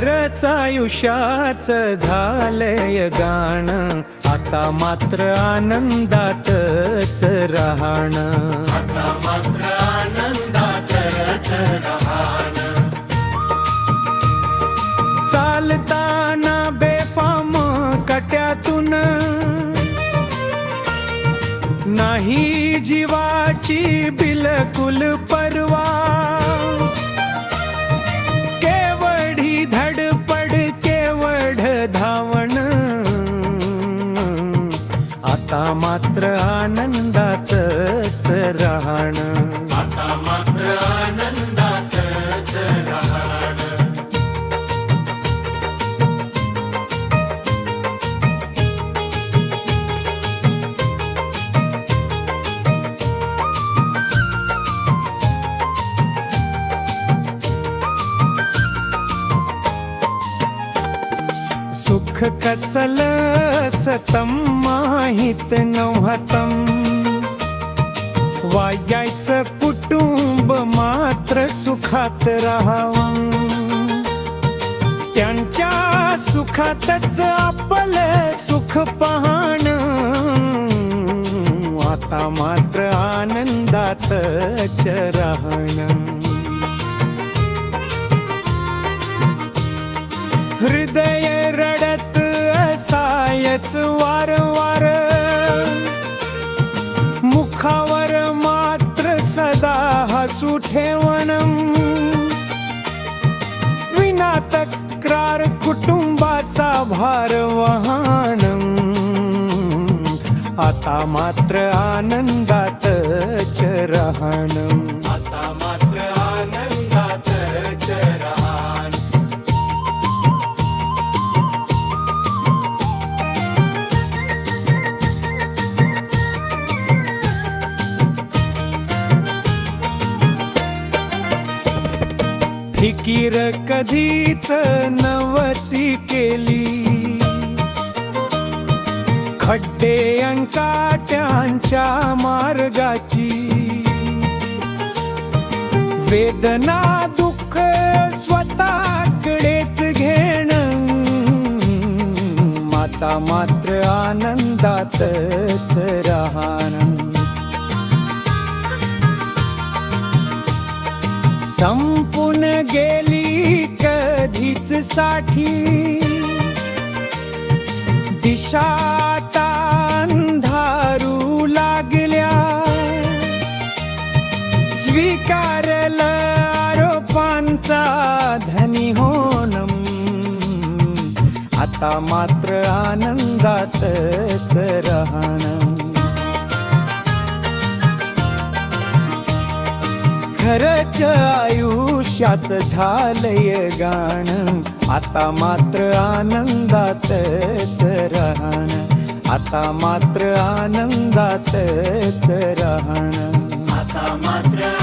खरंच आयुष्याच झालंय गाण. आता मात्र आनंदातच राहणं. चालताना बेफाम कट्यातून. नाही जीवाची बिलकुल आता मात्र आनंदातच राहणं. दुःख कसल सतम माहीत नव्हतम. वाग्याचं कुटुंब मात्र सुखात राहावं. त्यांच्या सुखातच आपलं सुख पाहणं. आता मात्र आनंदात राहणं हृदय कुटुंबाचा आता मात्र आनंदात च आता फिकीर कधीच नवती केली. खड्डे अंकाट्यांच्या मार्गाची. वेदना दुःख स्वतःकडेच घेण. माता मात्र आनंदातच राहणं. संपून गेली कधीच साठी. दिशा अंधारू लागल्या. स्वीकारल आरोपांचा धनी होणं. आता मात्र आनंदातच राहणं. खरंच आयुष्यात झालंय गाणं. आता मात्र आनंदातच राहण. आता मात्र आनंदातच राहण. आता मात्र